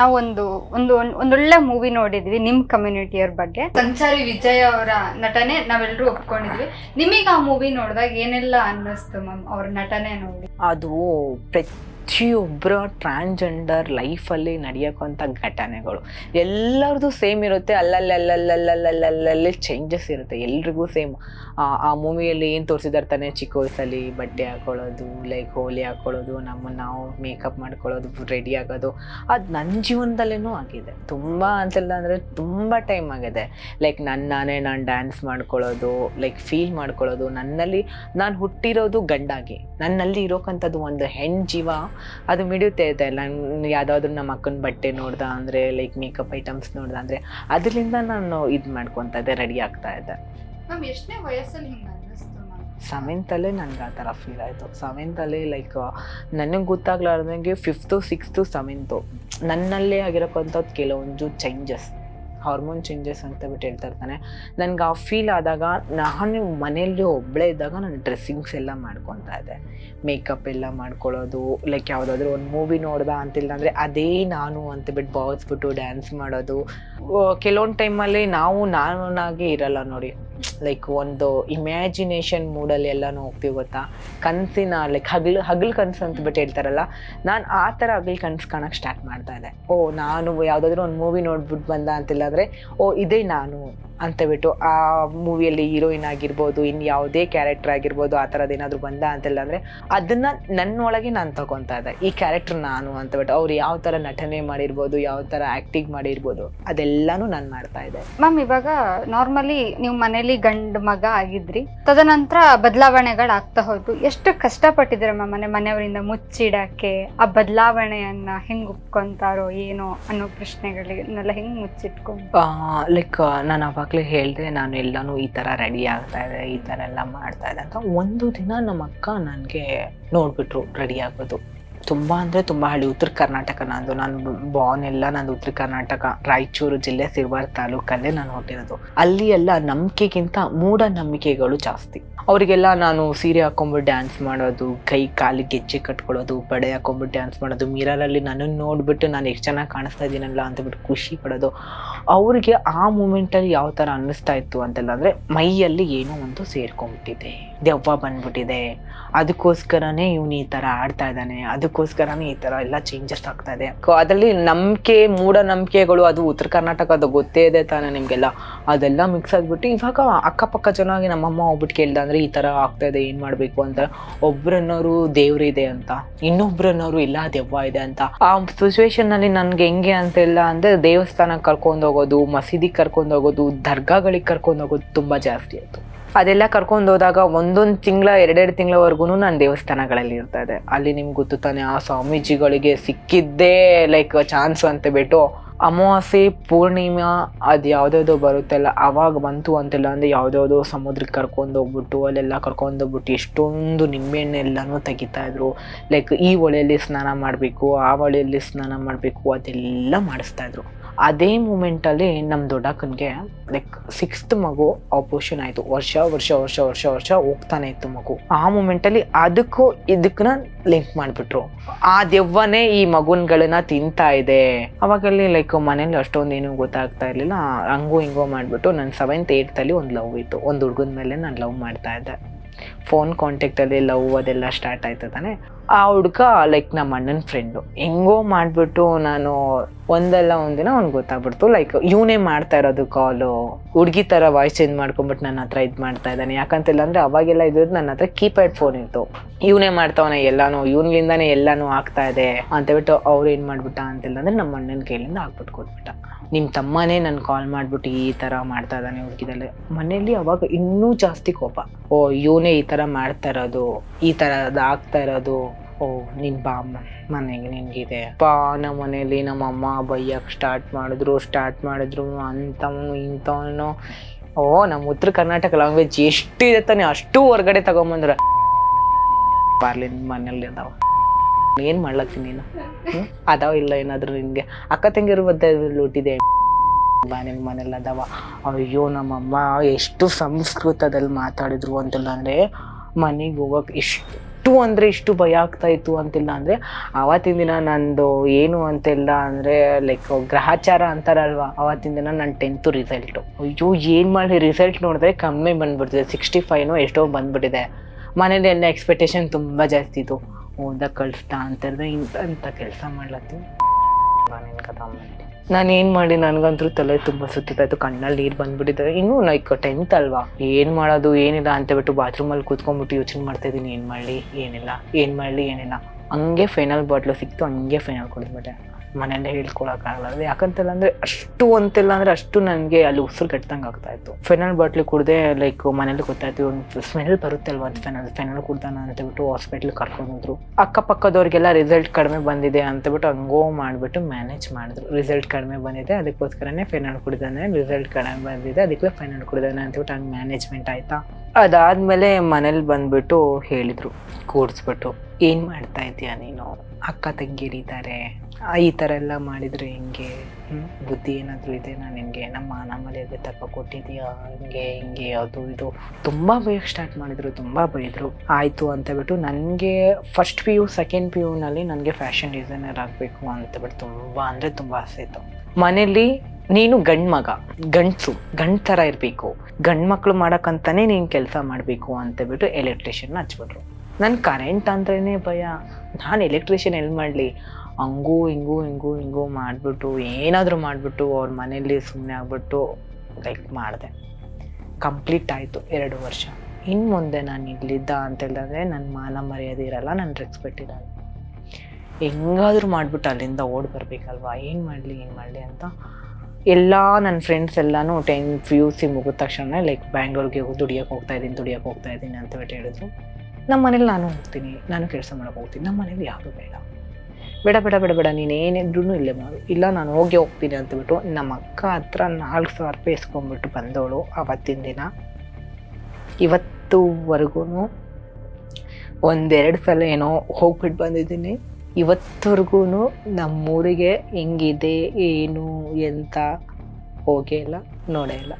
ನಾವೊಂದು, ಒಂದು ಒಂದೊಳ್ಳೆ ಮೂವಿ ನೋಡಿದ್ವಿ, ನಿಮ್ ಕಮ್ಯುನಿಟಿಯವ್ರ ಬಗ್ಗೆ. ಸಂಚಾರಿ ವಿಜಯ್ ಅವರ ನಟನೆ ನಾವೆಲ್ಲರೂ ಒಪ್ಕೊಂಡಿದ್ವಿ. ನಿಮಗೆ ಆ ಮೂವಿ ನೋಡಿದಾಗ ಏನೆಲ್ಲ ಅನ್ನಿಸ್ತು ಮ್ಯಾಮ್ ಅವ್ರ ನಟನೆ ನೋಡಿ? ಅದು ಪ್ರತಿಯೊಬ್ಬರ ಟ್ರಾನ್ಸ್ಜೆಂಡರ್ ಲೈಫಲ್ಲಿ ನಡೆಯೋಕ್ಕಂಥ ಘಟನೆಗಳು. ಎಲ್ಲರದು ಸೇಮ್ ಇರುತ್ತೆ ಅಲ್ಲಲ್ಲಿ ಅಲ್ಲಲ್ಲಲ್ಲಲ್ಲಲ್ಲಲ್ಲಿ ಚೇಂಜಸ್ ಇರುತ್ತೆ. ಎಲ್ರಿಗೂ ಸೇಮ್ ಆ ಮೂವಿಯಲ್ಲಿ ಏನು ತೋರಿಸಿದಾರೆ ತಾನೆ ಚಿಕ್ಕ ವಯಸ್ಸಲ್ಲಿ? ಬಟ್ಟೆ ಹಾಕೊಳ್ಳೋದು ಲೈಕ್ ಹೋಲಿ ಹಾಕೊಳ್ಳೋದು ನಮ್ಮ ನಾವು ಮೇಕಪ್ ಮಾಡ್ಕೊಳ್ಳೋದು ರೆಡಿ ಆಗೋದು. ಅದು ನನ್ನ ಜೀವನದಲ್ಲೇನೂ ಆಗಿದೆ. ತುಂಬ ಅಂತಿಲ್ಲ ಅಂದರೆ ತುಂಬ ಟೈಮ್ ಆಗಿದೆ. ಲೈಕ್ ನನ್ನ ನಾನೇ ನಾನು ಡ್ಯಾನ್ಸ್ ಮಾಡ್ಕೊಳ್ಳೋದು ಲೈಕ್ ಫೀಲ್ ಮಾಡ್ಕೊಳ್ಳೋದು. ನನ್ನಲ್ಲಿ ನಾನು ಹುಟ್ಟಿರೋದು ಗಂಡಾಗಿ. ನನ್ನಲ್ಲಿ ಇರೋಕ್ಕಂಥದ್ದು ಒಂದು ಹೆಣ್ಣು ಜೀವ ಅದು ಮಿಡಿಯುತ್ತೆ ಇದೆ ನಾನು ಯಾವುದಾದ್ರೂ ನಮ್ಮ ಅಕ್ಕನ ಬಟ್ಟೆ ನೋಡ್ದ ಅಂದರೆ ಲೈಕ್ ಮೇಕಪ್ ಐಟಮ್ಸ್ ನೋಡ್ದ ಅಂದರೆ ಅದರಿಂದ ನಾನು ಇದು ಮಾಡ್ಕೊತಾ ಇದ್ದೆ ರೆಡಿ ಆಗ್ತಾ ಇದ್ದೆ. ಎಷ್ಟನೇ ವಯಸ್ಸಲ್ಲಿ ಸೆವೆಂತಲ್ಲೇ ನನಗೆ ಆ ಥರ ಫೀಲ್ ಆಯಿತು. ಸೆವೆಂತಲ್ಲೇ ಲೈಕ್ ನನಗೆ ಗೊತ್ತಾಗ್ಲಾರ್ದಂಗೆ ಫಿಫ್ತು ಸಿಕ್ಸ್ತು ಸೆವೆಂತು ನನ್ನಲ್ಲೇ ಆಗಿರೋಕ್ಕಂಥದ್ದು ಕೆಲವೊಂದು ಚೇಂಜಸ್ ಹಾರ್ಮೋನ್ ಚೇಂಜಸ್ ಅಂತ ಬಿಟ್ಟು ಹೇಳ್ತಾ ಇರ್ತಾನೆ. ನನಗೆ ಆ ಫೀಲ್ ಆದಾಗ ನಾನು ಮನೆಯಲ್ಲಿ ಒಬ್ಬಳೇ ಇದ್ದಾಗ ನಾನು ಡ್ರೆಸ್ಸಿಂಗ್ಸ್ ಎಲ್ಲ ಮಾಡ್ಕೊತಾ ಇದ್ದೆ. ಮೇಕಪ್ ಎಲ್ಲ ಮಾಡ್ಕೊಳ್ಳೋದು ಲೈಕ್ ಯಾವುದಾದ್ರೂ ಒಂದು ಮೂವಿ ನೋಡ್ದ ಅಂತಿಲ್ಲ ಅಂದರೆ ಅದೇ ನಾನು ಅಂತ ಬಿಟ್ಟು ಭಾವಿಸ್ಬಿಟ್ಟು ಡ್ಯಾನ್ಸ್ ಮಾಡೋದು. ಕೆಲವೊಂದು ಟೈಮಲ್ಲಿ ನಾವು ನಾನಾಗೆ ಇರಲ್ಲ ನೋಡಿ. ಲೈಕ್ ಒಂದು ಇಮ್ಯಾಜಿನೇಷನ್ ಮೂಡಲ್ಲಿ ಎಲ್ಲನೂ ಹೋಗ್ತೀವಿ ಗೊತ್ತಾ? ಕನಸಿನ ಲೈಕ್ ಹಗಲು ಹಗಲು ಕನಸು ಅಂತ ಬಿಟ್ಟು ಹೇಳ್ತಾರಲ್ಲ, ನಾನು ಆ ಥರ ಹಗಲು ಕನಸು ಕಾಣಕ್ಕೆ ಸ್ಟಾರ್ಟ್ ಮಾಡ್ತಾ ಇದ್ದೆ. ಓ, ನಾನು ಯಾವುದಾದ್ರೂ ಒಂದು ಮೂವಿ ನೋಡ್ಬಿಟ್ಟು ಬಂದ ಅಂತಿಲ್ಲಾದರೆ, ಓ, ಇದೇ ನಾನು ಅಂತ ಬಿಟ್ಟು ಆ ಮೂವಿಯಲ್ಲಿ ಹೀರೋಯಿನ್ ಆಗಿರ್ಬೋದು ಇನ್ನು ಯಾವುದೇ ಕ್ಯಾರೆಕ್ಟರ್ ಆಗಿರ್ಬೋದು, ಆ ಥರದ್ದು ಏನಾದರೂ ಬಂದ ಅಂತಿಲ್ಲ ಅಂದರೆ ಅದನ್ನು ನನ್ನೊಳಗೆ ನಾನು ತಗೊತಾ ಇದ್ದೆ. ಈ ಕ್ಯಾರೆಕ್ಟರ್ ನಾನು ಅಂತ ಬಿಟ್ಟು ಅವ್ರು ಯಾವ ಥರ ನಟನೆ ಮಾಡಿರ್ಬೋದು, ಯಾವ ಥರ ಆ್ಯಕ್ಟಿಂಗ್ ಮಾಡಿರ್ಬೋದು, ಅದೆಲ್ಲನೂ ನಾನು ಮಾಡ್ತಾ ಇದ್ದೆ. ಮ್ಯಾಮ್ ಇವಾಗ ನಾರ್ಮಲಿ ನೀವು ಮನೇಲಿ ಗಂಡು ಮಗ ಆಗಿದ್ರಿ. ತದನಂತರ ಬದಲಾವಣೆಗಳು ಆಗ್ತಾ ಹೋಯ್ತು. ಎಷ್ಟು ಕಷ್ಟಪಟ್ಟಿದ್ರೆ ಮ್ಯಾಮ್ ಮನೆ ಮನೆಯವರಿಂದ ಮುಚ್ಚಿಡಕ್ಕೆ? ಆ ಬದಲಾವಣೆಯನ್ನ ಹೆಂಗ್ ಒಪ್ಕೊಂತಾರೋ ಏನೋ ಅನ್ನೋ ಪ್ರಶ್ನೆಗಳನ್ನೆಲ್ಲ ಹೆಂಗ್ ಮುಚ್ಚಿಟ್ಕೊಂಡು ಲೈಕ್ ನಾನು ಅವಾಗಲೇ ಹೇಳಿದೆ, ನಾನು ಎಲ್ಲನೂ ಈ ಥರ ರೆಡಿ ಆಗ್ತಾ ಇದೆ, ಈ ಥರ ಎಲ್ಲ ಮಾಡ್ತಾ ಇದೆ ಅಂತ ಒಂದು ದಿನ ನಮ್ಮ ಅಕ್ಕ ನನಗೆ ನೋಡ್ಬಿಟ್ರು ರೆಡಿ ಆಗೋದು. ತುಂಬ ಅಂದರೆ ತುಂಬ ಹಳ್ಳಿ ಉತ್ತರ ಕರ್ನಾಟಕ. ನಂದು ನಾನು ಬಾನ್ ಎಲ್ಲ ನಂದು ಉತ್ತರ ಕರ್ನಾಟಕ, ರಾಯಚೂರು ಜಿಲ್ಲೆ ಸಿರ್ವಾರ್ ತಾಲೂಕಲ್ಲೇ ನಾನು ಹುಟ್ಟಿರೋದು. ಅಲ್ಲಿ ಎಲ್ಲ ನಂಬಿಕೆಗಿಂತ ಮೂಢನಂಬಿಕೆಗಳು ಜಾಸ್ತಿ. ಅವರಿಗೆಲ್ಲ ನಾನು ಸೀರೆ ಹಾಕೊಂಬಿಟ್ಟು ಡ್ಯಾನ್ಸ್ ಮಾಡೋದು, ಕೈ ಕಾಲಿಗೆ ಗೆಜ್ಜೆ ಕಟ್ಕೊಳ್ಳೋದು ಬಡೆ ಹಾಕೊಂಬಿಟ್ಟು ಡ್ಯಾನ್ಸ್ ಮಾಡೋದು ಮಿರರಲ್ಲಿ ನನ್ನನ್ನು ನೋಡಿಬಿಟ್ಟು ನಾನು ಎಷ್ಟು ಚೆನ್ನಾಗಿ ಕಾಣಿಸ್ತಾ ಇದ್ದೀನಲ್ಲ ಅಂತಬಿಟ್ಟು ಖುಷಿ ಪಡೋದು. ಅವ್ರಿಗೆ ಆ ಮೂಮೆಂಟಲ್ಲಿ ಯಾವ ಥರ ಅನ್ನಿಸ್ತಾ ಇತ್ತು ಅಂತೆಲ್ಲ ಅಂದರೆ ಮೈಯಲ್ಲಿ ಏನೋ ಒಂದು ಸೇರ್ಕೊಂಡ್ಬಿಟ್ಟಿದೆ ದೆವ್ವ ಬಂದ್ಬಿಟ್ಟಿದೆ. ಅದಕ್ಕೋಸ್ಕರನೇ ಇವನು ಈ ಥರ ಆಡ್ತಾ ಇದ್ದಾನೆ. ಅದಕ್ಕೋಸ್ಕರನೇ ಈ ಥರ ಎಲ್ಲ ಚೇಂಜಸ್ ಆಗ್ತಾ ಇದೆ. ಅದರಲ್ಲಿ ನಂಬಿಕೆ, ಮೂಢನಂಬಿಕೆಗಳು, ಅದು ಉತ್ತರ ಕರ್ನಾಟಕದ ಗೊತ್ತೇ ಇದೆ ತಾನೇ ನಿಮಗೆಲ್ಲ. ಅದೆಲ್ಲ ಮಿಕ್ಸ್ ಆಗಿಬಿಟ್ಟು ಇವಾಗ ಅಕ್ಕಪಕ್ಕ ಚೆನ್ನಾಗಿ ನಮ್ಮಮ್ಮ ಹೋಗ್ಬಿಟ್ಟು ಕೇಳ್ದ ಅಂದರೆ ಈ ಥರ ಆಗ್ತಾ ಇದೆ, ಏನು ಮಾಡಬೇಕು ಅಂತ. ಒಬ್ರನ್ನೋರು ದೇವ್ರಿದೆ ಅಂತ. ಇನ್ನೊಬ್ರನ್ನೋರು ಇಲ್ಲ, ದೆವ್ವ ಇದೆ ಅಂತ. ಆ ಸಿಚುವೇಶನ್ನಲ್ಲಿ ನನಗೆ ಹೆಂಗೆ ಅಂತೆಲ್ಲ ಅಂದರೆ ದೇವಸ್ಥಾನಕ್ಕೆ ಕರ್ಕೊಂಡು ಹೋಗೋದು, ಮಸೀದಿಗೆ ಕರ್ಕೊಂಡು ಹೋಗೋದು, ದರ್ಗಾಗಳಿಗೆ ಕರ್ಕೊಂಡು ಹೋಗೋದು ತುಂಬ ಜಾಸ್ತಿ ಆಯಿತು. ಅದೆಲ್ಲ ಕರ್ಕೊಂಡು ಹೋದಾಗ ಒಂದೊಂದು ತಿಂಗಳ, ಎರಡೆರಡು ತಿಂಗಳವರೆಗೂ ನಾನು ದೇವಸ್ಥಾನಗಳಲ್ಲಿ ಇರ್ತಾ ಇದೆ ಅಲ್ಲಿ ನಿಮ್ಗೆ ಗೊತ್ತು ತಾನೆ, ಆ ಸ್ವಾಮೀಜಿಗಳಿಗೆ ಸಿಕ್ಕಿದ್ದೇ ಲೈಕ್ ಚಾನ್ಸ್ ಅಂತ ಬಿಟ್ಟು ಅಮಾವಾಸ್ಯೆ, ಪೂರ್ಣಿಮಾ ಅದು ಯಾವುದ್ಯಾವುದೋ ಬರುತ್ತಲ್ಲ ಅವಾಗ ಬಂತು ಅಂತೆಲ್ಲ ಅಂದರೆ ಯಾವುದ್ಯಾವುದೋ ಸಮುದ್ರಕ್ಕೆ ಕರ್ಕೊಂಡು ಹೋಗ್ಬಿಟ್ಟು, ಅಲ್ಲೆಲ್ಲ ಕರ್ಕೊಂಡು ಹೋಗ್ಬಿಟ್ಟು ಎಷ್ಟೊಂದು ನಿಂಬೆಹಣ್ಣೆಲ್ಲನೂ ತೆಗಿತಾ ಇದ್ರು. ಲೈಕ್ ಈ ಹೊಳೆಯಲ್ಲಿ ಸ್ನಾನ ಮಾಡಬೇಕು, ಆ ಹೊಳೆಯಲ್ಲಿ ಸ್ನಾನ ಮಾಡಬೇಕು, ಅದೆಲ್ಲ ಮಾಡಿಸ್ತಾ ಇದ್ರು. ಅದೇ ಮೂಮೆಂಟಲ್ಲಿ ನಮ್ಮ ದೊಡ್ಡಕ್ಕನಿಗೆ ಲೈಕ್ ಸಿಕ್ಸ್ತ್ ಮಗು ಆಪರೇಷನ್ ಆಯಿತು. ವರ್ಷ ವರ್ಷ ವರ್ಷ ವರ್ಷ ವರ್ಷ ಹೋಗ್ತಾನೆ ಇತ್ತು ಮಗು. ಆ ಮೂಮೆಂಟಲ್ಲಿ ಅದಕ್ಕೂ ಇದಕ್ಕನ್ನ ಲಿಂಕ್ ಮಾಡಿಬಿಟ್ರು. ಆ ದೆವ್ವನೇ ಈ ಮಗುನ್ಗಳನ್ನ ತಿಂತಾ ಇದೆ. ಅವಾಗಲ್ಲಿ ಲೈಕ್ ಮನೇಲಿ ಅಷ್ಟೊಂದು ಏನೂ ಗೊತ್ತಾಗ್ತಾ ಇರಲಿಲ್ಲ. ಹಂಗೋ ಹಿಂಗೋ ಮಾಡಿಬಿಟ್ಟು ನನ್ನ ಸೆವೆಂತ್ ಏಯ್ತಲ್ಲಿ ಒಂದು ಲವ್ ಇತ್ತು. ಒಂದು ಹುಡುಗನ ಮೇಲೆ ನಾನು ಲವ್ ಮಾಡ್ತಾ ಇದ್ದೆ. ಫೋನ್ ಕಾಂಟ್ಯಾಕ್ಟಲ್ಲಿ ಲವ್ ಅದೆಲ್ಲ ಸ್ಟಾರ್ಟ್ ಆಯ್ತು ತಾನೆ. ಆ ಹುಡ್ಗ ಲೈಕ್ ನಮ್ಮ ಅಣ್ಣನ ಫ್ರೆಂಡು ಹೆಂಗೋ ಮಾಡಿಬಿಟ್ಟು ನಾನು ಒಂದಲ್ಲ ಒಂದಿನ ಅವ್ನಿಗೆ ಗೊತ್ತಾಗ್ಬಿಡ್ತು. ಲೈಕ್ ಇವನೇ ಮಾಡ್ತಾ ಇರೋದು ಕಾಲು ಹುಡುಗಿ ಥರ ವಾಯ್ಸ್ ಚೇಂಜ್ ಮಾಡ್ಕೊಂಬಿಟ್ಟು ನನ್ನ ಹತ್ರ ಇದು ಮಾಡ್ತಾ ಇದ್ದಾನೆ. ಯಾಕಂತಿಲ್ಲ ಅಂದರೆ ಅವಾಗೆಲ್ಲ ಇದ್ರದ್ದು ನನ್ನ ಹತ್ರ ಕೀಪ್ಯಾಡ್ ಫೋನ್ ಇತ್ತು. ಇವನೇ ಮಾಡ್ತಾವನೆ ಎಲ್ಲಾನು ಇವನಿಂದಾನೇ ಎಲ್ಲಾನು ಆಗ್ತಾ ಇದೆ ಅಂತೇಳ್ಬಿಟ್ಟು ಅವ್ರು ಏನು ಮಾಡ್ಬಿಟ್ಟ ಅಂತಿಲ್ಲ ಅಂದರೆ ನಮ್ಮ ಅಣ್ಣನ ಕೈಲಿಂದ ಹಾಕ್ಬಿಟ್ಟು ಕೊಟ್ಬಿಟ್ಟ. ನಿಮ್ಮ ತಮ್ಮನೇ ನನ್ನ ಕಾಲ್ ಮಾಡಿಬಿಟ್ಟು ಈ ಥರ ಮಾಡ್ತಾ ಇದ್ದಾನೆ ಹುಡುಗಿದಲ್ಲಿ. ಮನೇಲಿ ಅವಾಗ ಇನ್ನೂ ಜಾಸ್ತಿ ಕೋಪ. ಓ, ಇವನೇ ಈ ಥರ ಮಾಡ್ತಾ ಇರೋದು, ಈ ಥರದ ಆಗ್ತಾ ಇರೋದು ಓ, ನಿನ್ ಬಾ ಮನೆಗೆ ನಿನ್ಗಿದೆ ಪಾ ನಮ್ಮ ಮನೇಲಿ ನಮ್ಮ ಅಮ್ಮ ಬೈಯಕ್ಕೆ ಸ್ಟಾರ್ಟ್ ಮಾಡಿದ್ರು ಸ್ಟಾರ್ಟ್ ಮಾಡಿದ್ರು, ಅಂತವನು, ಇಂಥವನು. ಓ ನಮ್ಮ ಉತ್ತರ ಕರ್ನಾಟಕ ಲ್ಯಾಂಗ್ವೇಜ್ ಎಷ್ಟು ಇದೆ ತಾನೆ, ಅಷ್ಟು ಹೊರ್ಗಡೆ ತಗೊಂಬಂದ್ರ. ಬರ್ಲಿ, ನಿನ್ ಮನೇಲಿ ಅದಾವ. ಏನ್ ಮಾಡ್ಲತ್ತೀನಿ ನೀನು? ಅದಾವ ಇಲ್ಲ ಏನಾದ್ರು ನಿನ್ಗೆ? ಅಕ್ಕ ತಂಗಿರು ಬದ್ದ ಲೂಟಿದೆ. ಬಾ ನಿಮ್ಮ ಮನೇಲಿ ಅದಾವ. ಅಯ್ಯೋ, ನಮ್ಮಮ್ಮ, ಎಷ್ಟು ಸಂಸ್ಕೃತದಲ್ಲಿ ಮಾತಾಡಿದ್ರು ಅಂತಲ್ಲ ಅಂದ್ರೆ ಮನೆಗೆ ಹೋಗೋಕೆ ಇಷ್ಟು ಅಂದರೆ ಇಷ್ಟು ಭಯ ಆಗ್ತಾ ಇತ್ತು ಅಂತಿಲ್ಲ ಅಂದರೆ ಆವತ್ತಿನ ದಿನ ನಂದು ಏನು ಅಂತಿಲ್ಲ ಅಂದರೆ ಲೈಕ್ ಗ್ರಹಚಾರ ಅಂತಾರಲ್ವ, ಆವತ್ತಿನ ದಿನ ನನ್ನ ಟೆಂತು ರಿಸಲ್ಟು ಅಯ್ಯೋ, ಏನು ಮಾಡಿ ರಿಸಲ್ಟ್ ನೋಡಿದ್ರೆ ಕಮ್ಮಿ ಬಂದ್ಬಿಡ್ತಿದೆ. ಸಿಕ್ಸ್ಟಿ ಫೈವ್ನು ಎಷ್ಟೋ ಬಂದ್ಬಿಟ್ಟಿದೆ. ಮನೇಲಿ ಎಲ್ಲ ಎಕ್ಸ್ಪೆಕ್ಟೇಷನ್ ತುಂಬ ಜಾಸ್ತಿ ಇತ್ತು. ಓದಕ್ಕೆ ಕಳಿಸ್ತಾ ಅಂತಂದರೆ ಇಂಥ ಕೆಲಸ ಮಾಡ್ಲತ್ತೀನಿ ನಾನೇನು ಕಥಾ ನಾನು ಏನು ಮಾಡಿ ನನಗಂತೂ ತಲೆ ತುಂಬ ಸುತ್ತಿತ್ತಾಯ್ತು ಕಣ್ಣಲ್ಲಿ ನೀರು ಬಂದ್ಬಿಟ್ಟಿದೆ. ಇನ್ನೂ ಲೈಕ್ ಟೆಂತ್ ಅಲ್ವಾ? ಏನು ಮಾಡೋದು, ಏನಿಲ್ಲ ಅಂತ ಬಿಟ್ಟು ಬಾತ್ರೂಮಲ್ಲಿ ಕೂತ್ಕೊಂಡ್ಬಿಟ್ಟು ಯೋಚನೆ ಮಾಡ್ತಾ ಇದ್ದೀನಿ ಏನು ಮಾಡಲಿ, ಏನಿಲ್ಲ, ಏನು ಮಾಡಲಿ, ಏನಿಲ್ಲ. ಹಂಗೆ ಫೈನಲ್ ಬಾಟ್ಲು ಸಿಕ್ತು, ಹಂಗೆ ಫೈನಲ್ ಕುಡಿದ್ಬಿಟ್ಟೆ ಮನೆಯಲ್ಲೇ ಹೇಳ್ಕೊಳಕ್ಕಾಗಲ್ಲ ಯಾಕಂತಲ್ಲ ಅಂದರೆ ಅಷ್ಟು ಅಂತಿಲ್ಲ ಅಂದರೆ ಅಷ್ಟು ನನಗೆ ಅಲ್ಲಿ ಉಸಿರು ಕಟ್ಟಿದಂಗೆ ಆಗ್ತಾ ಇತ್ತು. ಫೆನಲ್ ಬಾಟ್ಲಿ ಕುಡ್ದೆ ಲೈಕ್ ಮನೇಲಿ ಗೊತ್ತಾಯ್ತು ಒಂದು ಸ್ಮೆಲ್ ಬರುತ್ತೆ ಅಲ್ವಾ ಫೈನಲ್ ಫೆನಲ್ ಫೆನಲ್ ಕುಡ್ದಾನ ಅಂತಬಿಟ್ಟು ಹಾಸ್ಪಿಟ್ಲಿಗೆ ಕರ್ಕೊಂಡ್ರು. ಅಕ್ಕಪಕ್ಕದವ್ರಿಗೆಲ್ಲ ರಿಸಲ್ಟ್ ಕಡಿಮೆ ಬಂದಿದೆ ಅಂತಬಿಟ್ಟು ಹಂಗೋ ಮಾಡಿಬಿಟ್ಟು ಮ್ಯಾನೇಜ್ ಮಾಡಿದ್ರು. ರಿಸಲ್ಟ್ ಕಡಿಮೆ ಬಂದಿದೆ, ಅದಕ್ಕೋಸ್ಕರನೇ ಫೈನಲ್ ಕುಡಿದಾನೆ ರಿಸಲ್ಟ್ ಕಡಿಮೆ ಬಂದಿದೆ ಅದಕ್ಕೆ ಫೈನಲ್ ಕುಡಿದಾನೆ ಅಂತಬಿಟ್ಟು ಹಂಗೆ ಮ್ಯಾನೇಜ್ಮೆಂಟ್ ಆಯಿತಾ? ಅದಾದಮೇಲೆ ಮನೇಲಿ ಬಂದ್ಬಿಟ್ಟು ಹೇಳಿದ್ರು ಕೂಡಿಸ್ಬಿಟ್ಟು ಏನು ಮಾಡ್ತಾ ಇದೀಯ ನೀನು? ಅಕ್ಕ ತಂಗಿರಿದ್ದಾರೆ ಈ ಥರ ಎಲ್ಲ ಮಾಡಿದರೆ ಹಿಂಗೆ? ಬುದ್ಧಿ ಏನಾದರೂ ಇದೆ? ನಾನು ನಿನಗೆ ನಮ್ಮ, ನಮ್ಮಲ್ಲಿ ಅದೇ ತಪ್ಪ ಕೊಟ್ಟಿದೀಯಾ ಹಿಂಗೆ ಹಿಂಗೆ, ಅದು, ಇದು. ತುಂಬ ಬೈಯಕ್ಕೆ ಸ್ಟಾರ್ಟ್ ಮಾಡಿದರು, ತುಂಬ ಬೈದರು ಆಯಿತು ಅಂತಬಿಟ್ಟು ನನಗೆ first P U second P ಯುನಲ್ಲಿ ನನಗೆ ಫ್ಯಾಷನ್ ಡಿಸೈನರ್ ಆಗಬೇಕು ಅಂತ ಬಿಟ್ಟು ತುಂಬ, ಅಂದರೆ ತುಂಬ ಆಸೆ ಇತ್ತು. ಮನೇಲಿ ನೀನು ಗಂಡು ಮಗ, ಗಂಡಸು, ಗಂಡು ಥರ ಇರಬೇಕು. ಗಂಡು ಮಕ್ಕಳು ಮಾಡೋಕ್ಕಂತಾನೆ ನೀನು ಕೆಲಸ ಮಾಡಬೇಕು ಅಂತಬಿಟ್ಟು ಎಲೆಕ್ಟ್ರಿಷಿಯನ್ ಹಚ್ಬಿಟ್ರು ನನ್ನ ಕರೆಂಟ್ ಅಂದ್ರೇ ಭಯ. ನಾನು ಎಲೆಕ್ಟ್ರಿಷಿಯನ್ ಎಲ್ಲಿ ಮಾಡಲಿ? ಹಂಗೂ ಹಿಂಗೂ ಹಿಂಗೂ ಹಿಂಗೂ ಮಾಡಿಬಿಟ್ಟು, ಏನಾದರೂ ಮಾಡಿಬಿಟ್ಟು ಅವ್ರ ಮನೇಲಿ ಸುಮ್ಮನೆ ಆಗ್ಬಿಟ್ಟು ಲೈಕ್ ಮಾಡಿದೆ. ಕಂಪ್ಲೀಟ್ ಆಯಿತು ಎರಡು ವರ್ಷ. ಇನ್ನು ಮುಂದೆ ನಾನು ಇಲ್ಲಿದ್ದ ಅಂತ ಹೇಳಿದ್ರೆ ನನ್ನ ಮಾನ ಮರ್ಯಾದೆ ಇರಲ್ಲ ನನ್ನ ರೆಸ್ಪೆಕ್ಟ್ ಇರಲ್ಲ. ಹೆಂಗಾದರೂ ಮಾಡಿಬಿಟ್ಟು ಅಲ್ಲಿಂದ ಓಡಿ ಬರಬೇಕಲ್ವಾ? ಏನು ಮಾಡಲಿ ಏನು ಮಾಡಲಿ ಅಂತ ಎಲ್ಲ ನನ್ನ ಫ್ರೆಂಡ್ಸ್ ಎಲ್ಲನೂ ಟೆನ್ ಪಿ ಯು ಸಿ ಮುಗಿದ ತಕ್ಷಣ ಲೈಕ್ ಬ್ಯಾಂಗ್ಳೂರ್ಗೆ ದುಡಿಯೋಕೆ ಹೋಗ್ತಾ ಇದ್ದೀನಿ, ದುಡಿಯೋಕೆ ಹೋಗ್ತಾ ಇದ್ದೀನಿ ಅಂತ ಹೇಳಿದ್ರು. ನಮ್ಮ ಮನೇಲಿ ನಾನು ಹೋಗ್ತೀನಿ, ನಾನು ಕೆಲಸ ಮಾಡೋಕೆ ಹೋಗ್ತೀನಿ. ನಮ್ಮ ಮನೇಲಿ ಯಾರು ಬೇಡ. ಬೇಡ ಬೇಡ ಬೇಡ ಬೇಡ, ನೀನು ಏನಿದ್ರು ಇಲ್ಲೇ ಮಾಡು. ಇಲ್ಲ, ನಾನು ಹೋಗಿ ಹೋಗ್ತೀನಿ ಅಂತಬಿಟ್ಟು ನಮ್ಮ ಅಕ್ಕ ಹತ್ರ ನಾಲ್ಕು ಸಾವಿರ ರೂಪಾಯಿ ಇಸ್ಕೊಂಡ್ಬಿಟ್ಟು ಬಂದವಳು ಅವತ್ತಿನ ದಿನ. ಇವತ್ತುವರೆಗೂ ಒಂದೆರಡು ಸಲ ಏನೋ ಹೋಗ್ಬಿಟ್ಟು ಬಂದಿದ್ದೀನಿ. ಇವತ್ತವರೆಗೂ ನಮ್ಮೂರಿಗೆ ಹೆಂಗಿದೆ, ಏನು, ಎಂತ, ಹೋಗೇ ಇಲ್ಲ, ನೋಡೇ ಇಲ್ಲ.